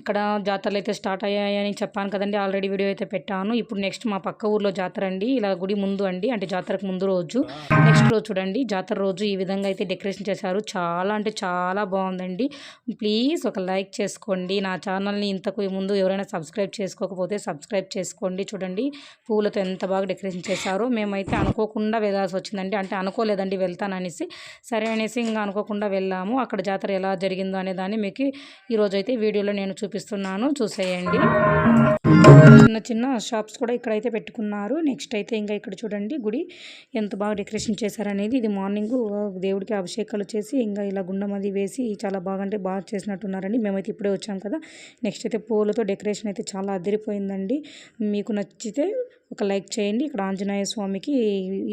ఇక్కడ జాతరలు అయితే స్టార్ట్ అయ్యాయని చెప్పాను కదండి ఆల్రెడీ వీడియో అయితే పెట్టాను. ఇప్పుడు నెక్స్ట్ మా పక్క ఊర్లో జాతర అండి ఇలా గుడి ముందు అండి అంటే జాతరకు ముందు రోజు. నెక్స్ట్ రోజు చూడండి జాతర రోజు ఈ విధంగా అయితే డెకరేషన్ చేశారు. చాలా అంటే చాలా బాగుందండి. ప్లీజ్ ఒక లైక్ చేసుకోండి. నా ఛానల్ని ఇంతకు ముందు ఎవరైనా సబ్స్క్రైబ్ చేసుకోకపోతే సబ్స్క్రైబ్ చేసుకోండి చూడండి. పూలతో ఎంత బాగా డెకరేషన్ చేశారో. మేమైతే అనుకోకుండా వెళ్ళాల్సి వచ్చిందండి. అంటే అనుకోలేదండి వెళ్తాననేసి. సరే అనేసి ఇంకా అనుకోకుండా వెళ్ళాము. అక్కడ జాతర ఎలా జరిగిందో అనే దాన్ని మీకు ఈరోజు అయితే వీడియోలో నేను చూపిస్తున్నాను. చూసేయండి. చిన్న చిన్న షాప్స్ కూడా ఇక్కడైతే పెట్టుకున్నారు. నెక్స్ట్ అయితే ఇంకా ఇక్కడ చూడండి గుడి ఎంత బాగా డెకరేషన్ చేశారనేది. ఇది మార్నింగ్ దేవుడికి అభిషేకాలు చేసి ఇంకా ఇలా గుండం అది వేసి చాలా బాగా అంటే బాగా చేసినట్టున్నారండి మేమైతే ఇప్పుడే వచ్చాం కదా. నెక్స్ట్ అయితే పూలతో డెకరేషన్ అయితే చాలా అదిరిపోయిందండి. మీకు నచ్చితే ఒక లైక్ చేయండి. ఇక్కడ ఆంజనేయ స్వామికి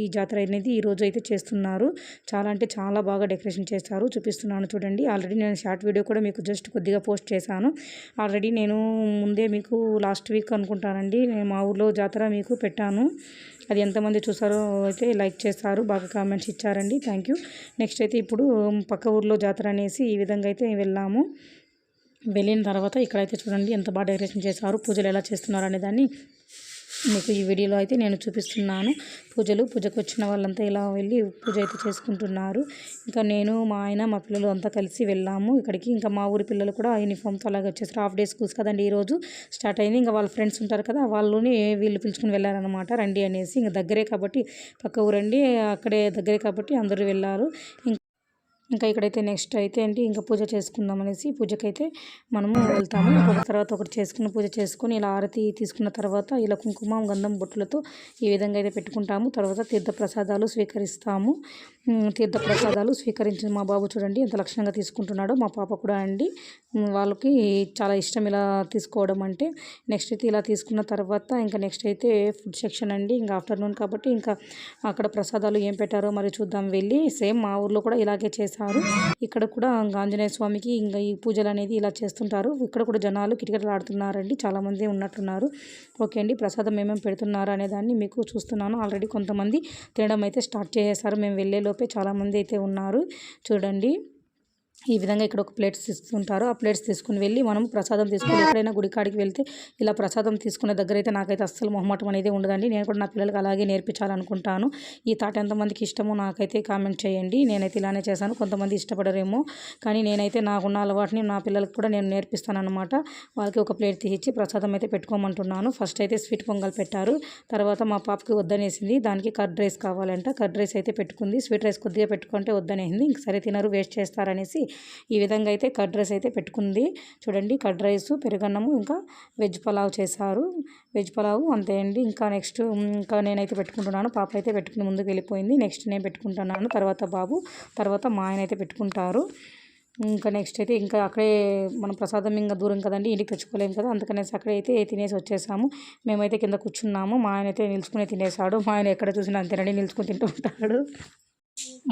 ఈ జాతర అనేది ఈరోజు అయితే చేస్తున్నారు. చాలా అంటే చాలా బాగా డెకరేషన్ చేస్తారు చూపిస్తున్నాను చూడండి. ఆల్రెడీ నేను షార్ట్ వీడియో కూడా మీకు జస్ట్ కొద్దిగా పోస్ట్ చేశాను. ఆల్రెడీ నేను ముందే మీకు లాస్ట్ వీక్ అనుకుంటానండి. నేను మా ఊర్లో జాతర మీకు పెట్టాను. అది ఎంతమంది చూసారో అయితే లైక్ చేస్తారు బాగా కామెంట్స్ ఇచ్చారండి. Thank you. నెక్స్ట్ అయితే ఇప్పుడు పక్క ఊర్లో జాతర అనేసి ఈ విధంగా అయితే వెళ్ళాము. వెళ్ళిన తర్వాత ఇక్కడైతే చూడండి ఎంత బాగా డెకరేషన్ చేశారు. పూజలు ఎలా చేస్తున్నారు అనే దాన్ని మీకు ఈ వీడియోలో అయితే నేను చూపిస్తున్నాను. పూజలు పూజకు వచ్చిన వాళ్ళంతా ఇలా వెళ్ళి పూజ అయితే చేసుకుంటున్నారు. ఇంకా నేను మా ఆయన మా పిల్లలు అంతా కలిసి వెళ్ళాము ఇక్కడికి. ఇంకా మా ఊరి పిల్లలు కూడా యూనిఫామ్తో అలాగే వచ్చేసారు. హాఫ్ డే స్కూల్స్ కదండి ఈరోజు స్టార్ట్ అయింది. ఇంకా వాళ్ళ ఫ్రెండ్స్ ఉంటారు కదా వాళ్ళని వీళ్ళు పిలుచుకుని వెళ్ళారనమాట రండి అనేసి ఇంకా దగ్గరే కాబట్టి పక్క ఊరండి అక్కడే దగ్గరే కాబట్టి అందరూ వెళ్ళారు. ఇంకా ఇక్కడైతే నెక్స్ట్ అయితే ఏంటి ఇంకా పూజ చేసుకుందాం అనేసి పూజకైతే మనము వెళ్తాము. ఒక తర్వాత ఒకటి చేసుకున్న పూజ చేసుకుని ఇలా ఆరతి తీసుకున్న తర్వాత ఇలా కుంకుమ గంధం బొట్టులతో ఈ విధంగా అయితే పెట్టుకుంటాము. తర్వాత తీర్థ ప్రసాదాలు స్వీకరిస్తాము. తీర్థ ప్రసాదాలు స్వీకరించిన మా బాబు చూడండి ఎంత లక్ష్యంగా తీసుకుంటున్నాడో. మా పాప కూడా అండి. వాళ్ళకి చాలా ఇష్టం ఇలా తీసుకోవడం అంటే. నెక్స్ట్ అయితే ఇలా తీసుకున్న తర్వాత ఇంకా నెక్స్ట్ అయితే ఫుడ్ సెక్షన్ అండి. ఇంకా ఆఫ్టర్నూన్ కాబట్టి ఇంకా అక్కడ ప్రసాదాలు ఏం పెట్టారో మరి చూద్దాం వెళ్ళి. సేమ్ మా ఊర్లో కూడా ఇలాగే చేశారు. ఇక్కడ కూడా ఆంజనేయ స్వామికి ఇంకా ఈ పూజలు అనేది ఇలా చేస్తుంటారు. ఇక్కడ కూడా జనాలు కిటకిటలు ఆడుతున్నారండి చాలామంది ఉన్నట్టున్నారు. ఓకే అండి ప్రసాదం ఏమేమి పెడుతున్నారు అనే దాన్ని మీకు చూస్తున్నాను. ఆల్రెడీ కొంతమంది తినడం అయితే స్టార్ట్ చేసేసారు. మేము వెళ్ళే చాలామంది అయితే ఉన్నారు. చూడండి. ఈ విధంగా ఇక్కడ ఒక ప్లేట్స్ తీసుకుంటారు. ఆ ప్లేట్స్ తీసుకుని వెళ్ళి మనం ప్రసాదం తీసుకుని ఎక్కడైనా గుడికాడికి వెళ్తే ఇలా ప్రసాదం తీసుకునే దగ్గర అయితే నాకైతే అస్సలు మొహమాటం అనేది ఉండదండి. నేను కూడా నా పిల్లలకి అలాగే నేర్పించాలనుకుంటాను. ఈ తాట ఎంతమందికి ఇష్టమో నాకైతే కామెంట్ చేయండి. నేనైతే ఇలానే చేశాను. కొంతమంది ఇష్టపడరేమో. కానీ నేనైతే నాకున్న అలవాటుని నా పిల్లలకు కూడా నేను నేర్పిస్తాను అనమాట వాళ్ళకి ఒక ప్లేట్ తీసి ప్రసాదం అయితే పెట్టుకోమంటున్నాను. ఫస్ట్ అయితే స్వీట్ పొంగల్ పెట్టారు. తర్వాత మా పాపకి వద్దనేసింది. దానికి కర్డ్ రైస్ కావాలంట. కర్డ్ రైస్ అయితే పెట్టుకుంది. స్వీట్ రైస్ కొద్దిగా పెట్టుకుంటే వద్దనేసింది. ఇంక సరే తినరు వేస్ట్ చేస్తారనేసి ఈ విధంగా అయితే కర్డ్ రైస్ అయితే పెట్టుకుంది. చూడండి కర్డ్ రైస్ పెరుగన్నము ఇంకా వెజ్ పలావ్ చేశారు. వెజ్ పలావ్ అంతే అండి. ఇంకా నెక్స్ట్ ఇంకా నేనైతే పెట్టుకుంటున్నాను. పాప అయితే పెట్టుకుని ముందుకు వెళ్ళిపోయింది. నెక్స్ట్ నేను పెట్టుకుంటున్నాను. తర్వాత బాబు తర్వాత మా ఆయన అయితే పెట్టుకుంటారు. ఇంకా నెక్స్ట్ అయితే ఇంకా అక్కడే మనం ప్రసాదం ఇంకా దూరం కదండి ఇంటికి తెచ్చుకోలేము కదా అందుకనేసి అక్కడే అయితే తినేసి వచ్చేసాము. మేమైతే కింద కూర్చున్నాము. మా ఆయన అయితే నిల్చుకుని తినేసాడు మా ఆయన ఎక్కడ చూసినా అంతేనండి నిలుచుకుని తింటూ ఉంటాడు.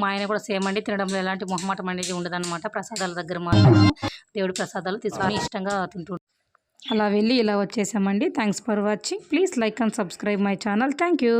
మా ఆయన కూడా సేమ్ అండి. తినడంలో ఎలాంటి మొహమాటం అనేది ఉండదన్నమాట. ప్రసాదాల దగ్గర మాత్రం దేవుడి ప్రసాదాలు తీసుకొని ఇష్టంగా తింటూ అలా వెళ్ళి ఇలా వచ్చేసామండి. Thanks for watching please like and subscribe my channel thank you